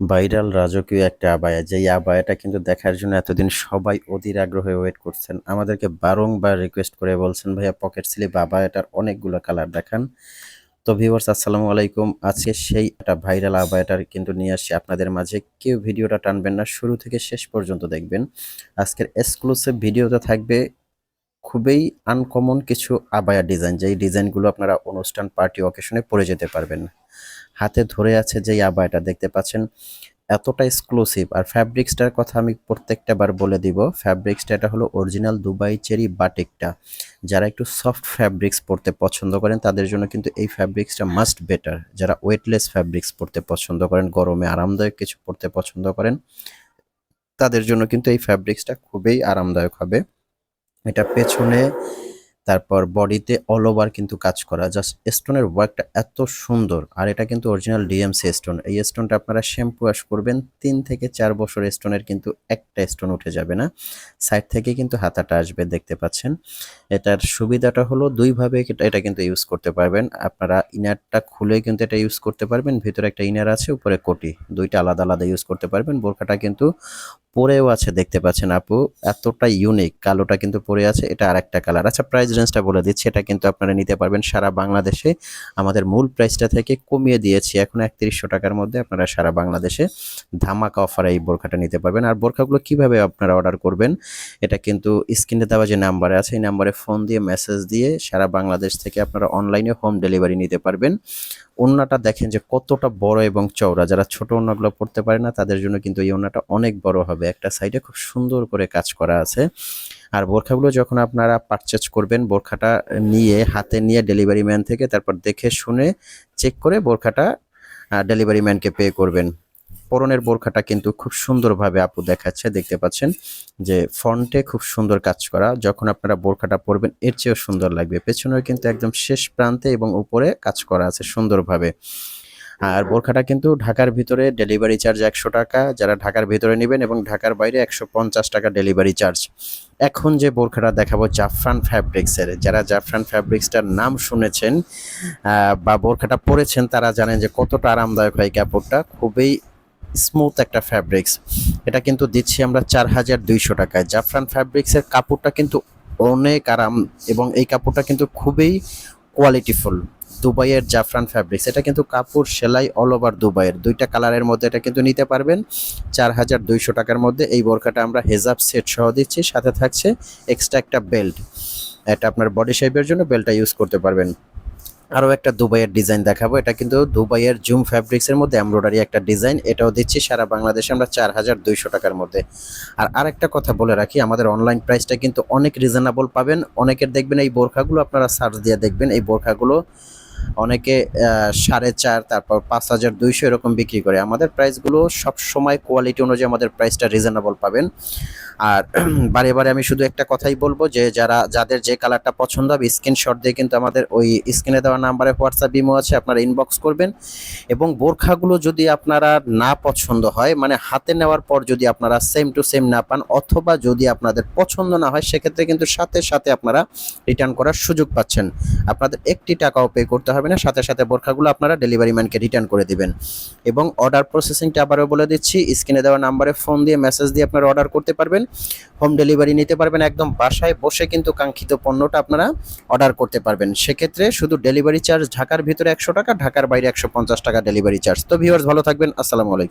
Viral রাজকীয় একটা abaya, যেই আবায়াটা কিন্তু দেখার জন্য এতদিন সবাই অধীর আগ্রহে ওয়েট করছেন। আমাদেরকে বারংবার রিকোয়েস্ট করে বলছেন, ভাইয়া পকেট স্লিপ আবায়াটার অনেকগুলো কালার দেখান। তো ভিউয়ার্স আসসালামু আলাইকুম। আজকে সেই একটা ভাইরাল আবায়াটার কিন্তু নিয়ে আসছি আপনাদের মাঝে। কেউ ভিডিওটা টানবেন না, শুরু থেকে শেষ পর্যন্ত দেখবেন। আজকের এক্সক্লুসিভ ভিডিওতে থাকবে খুবই আনকমন কিছু আবায়া ডিজাইন যেই ডিজাইনগুলো আপনারা অনুষ্ঠান পার্টি অকেশনে পরে যেতে পারবেন হাতে ধরে আছে যেই আবায়াটা, দেখতে পাচ্ছেন? এতটা এক্সক্লুসিভ আর ফ্যাব্রিক্সটার কথা আমি প্রত্যেকটা বার বলে দিব। ফ্যাব্রিক্সটা এটা হলো অরিজিনাল দুবাই চেরি বাটিকটা। যারা একটু সফট ফ্যাব্রিক্স পরতে পছন্দ করেন, তাদের জন্য কিন্তু এই ফ্যাব্রিক্সটা মাস্ট বেটার যারা ওয়েটলেস ফ্যাব্রিক্স পরতে পছন্দ করেন, গরমে আরামদায়ক কিছু পরতে পছন্দ করেন, তাদের জন্য কিন্তু এই ফ্যাব্রিক্সটা খুবই আরামদায়ক হবে। এটা পেছনে, তারপর বডিতে অল ওভার কিন্তু কাজ করা। জাস্ট স্টোনের ওয়ার্কটা এত সুন্দর। আর এটা কিন্তু অরিজিনাল ডিএমসি স্টোন এই স্টোনটা আপনারা শ্যাম্পু ওয়াশ করবেন, তিন থেকে চার বছর স্টোনের কিন্তু একটা স্টোন উঠে যাবে না। সাইড থেকে কিন্তু হাতাটা আসবে, দেখতে পাচ্ছেন। এটার সুবিধাটা হলো দুইভাবে এটা- কিন্তু ইউজ করতে পারবেন। আপনারা ইনারটা খুলে কিন্তু এটা ইউজ করতে পারবেন। ভিতরে একটা ইনার আছে, উপরে কোটি। দুইটা আলাদা আলাদা ইউজ করতে পারবেন। বোরখাটা কিন্তু পরেও আছে, দেখতে পাচ্ছেন আপু। এতটা ইউনিক কালোটা কিন্তু পরে আছে, এটা আর একটা কালার আচ্ছা প্রাইস রেঞ্জটা বলে দিচ্ছি, এটা কিন্তু আপনারা নিতে পারবেন সারা বাংলাদেশে। আমাদের মূল প্রাইসটা থেকে কমিয়ে দিয়েছি, এখন একত্রিশশো টাকার মধ্যে আপনারা সারা বাংলাদেশে ধামাকা অফারে এই বোরখাটা নিতে পারবেন। আর বোরখাগুলো কীভাবে আপনারা অর্ডার করবেন, এটা কিন্তু স্ক্রিনে দেওয়া যে নাম্বারে আছে, এই নাম্বারে ফোন দিয়ে মেসেজ দিয়ে সারা বাংলাদেশ থেকে আপনারা অনলাইনে হোম ডেলিভারি নিতে পারবেন। ওন্নাটা দেখেন যে কতটা বড় এবং চওড়া। যারা ছোট ওন্নাগুলো পড়তে পারে না, তাদের জন্য কিন্তু এই ওন্নাটা অনেক বড় হবে। একটা সাইডে খুব সুন্দর করে কাজ করা আছে। আর বোরখাগুলো যখন আপনারা পারচেজ করবেন, বোরখাটা নিয়ে, হাতে নিয়ে ডেলিভারি ম্যান থেকে, তারপর দেখে শুনে চেক করে বোরখাটা ডেলিভারি ম্যানকে পে করবেন। পরনের বোরখাটা কিন্তু খুব সুন্দরভাবে আপু দেখাচ্ছে, দেখতে পাচ্ছেন যে ফন্টে খুব সুন্দর কাজ করা, যখন আপনারা বোরখাটা পরবেন এর চেয়েও সুন্দর লাগবে। পেছনেও কিন্তু একদম শেষ প্রান্তে এবং উপরে কাজ করা আছে সুন্দরভাবে। আর বোরখাটা কিন্তু ঢাকার ভিতরে ডেলিভারি চার্জ একশো টাকা, যারা ঢাকার ভিতরে নেবেন এবং ঢাকার বাইরে একশো পঞ্চাশ টাকা ডেলিভারি চার্জ। এখন যে বোরখাটা দেখাবো জাফরান ফ্যাব্রিক্সের, যারা জাফরান ফ্যাব্রিক্সটার নাম শুনেছেন বা বোরখাটা পরেছেন, তারা জানেন যে কতটা আরামদায়ক হয় কাপড়টা। খুবই স্মুথ একটা ফ্যাব্রিক্স এটা কিন্তু দিচ্ছি আমরা চার হাজার দুইশো টাকায়। জাফরান ফ্যাব্রিক্সের কাপড়টা কিন্তু অনেক আরাম এবং এই কাপড়টা কিন্তু খুবই কোয়ালিটিফুল দুবাইয়ের জাফরান ফ্যাব্রিক্স এটা কিন্তু কাপড় সেলাই অল ওভার দুবাইয়ের। দুইটা কালারের মধ্যে এটা কিন্তু নিতে পারবেন। চার হাজার দুইশো টাকার মধ্যে এই বোরখাটা আমরা হেজাব সেট সহ দিচ্ছি। সাথে থাকছে এক্সট্রা একটা বেল্ট এটা আপনার বডি শেপের জন্য বেল্টটা ইউজ করতে পারবেন। আরও একটা দুবাইয়ের ডিজাইন দেখাবো। এটা কিন্তু দুবাইয়ের জুম ফ্যাব্রিক্সের মধ্যে এমব্রয়ডারি একটা ডিজাইন এটাও দিচ্ছি সারা বাংলাদেশে আমরা চার হাজার দুইশো টাকার মধ্যে। আর আরেকটা কথা বলে রাখি, আমাদের অনলাইন প্রাইসটা কিন্তু অনেক রিজনেবল পাবেন। অনেকের দেখবেন এই বোরখাগুলো আপনারা সার্চ দিয়ে দেখবেন। এই বোরখাগুলো অনেকে সাড়ে চার, তারপর পাঁচ হাজার দুইশো এরকম বিক্রি করে। আমাদের প্রাইসগুলো সব সময় কোয়ালিটি অনুযায়ী আমাদের প্রাইসটা রিজনেবল পাবেন। আর বারে বারে আমি শুধু একটা কথাই বলব যে, যারা, যাদের যে কালারটা পছন্দ হবে স্ক্রিনশট দিয়ে কিন্তু আমাদের ওই স্ক্রিনে দেওয়া নাম্বারে হোয়াটসঅ্যাপ ইমো আছে, আপনারা ইনবক্স করবেন। এবং বোরখাগুলো যদি আপনারা না পছন্দ হয় মানে হাতে নেওয়ার পর যদি আপনারা সেম টু সেম না পান, অথবা যদি আপনাদের পছন্দ না হয়, সেক্ষেত্রে কিন্তু সাথে সাথে আপনারা রিটার্ন করার সুযোগ পাচ্ছেন। আপনাদের একটি টাকাও পে করতে হবে না। সাথে সাথে বোরখাগুলো আপনারা ডেলিভারি ম্যানকে রিটার্ন করে দিবেন। এবং অর্ডার প্রসেসিংটা আবারও বলে দিচ্ছি স্ক্রিনে দেওয়া নাম্বারে ফোন দিয়ে মেসেজ দিয়ে আপনারা অর্ডার করতে পারবেন। হোম ডেলিভারি নিতে পারবেন একদম বাসায় বসে কিন্তু কাঙ্ক্ষিত পণ্যটা আপনারা অর্ডার করতে পারবেন। সেক্ষেত্রে শুধু ডেলিভারি চার্জ ঢাকার ভিতরে একশো টাকা, ঢাকার বাইরে একশো পঞ্চাশ টাকা ডেলিভারি চার্জ তো ভিউয়ার্স ভালো থাকবেন, আসসালামু আলাইকুম।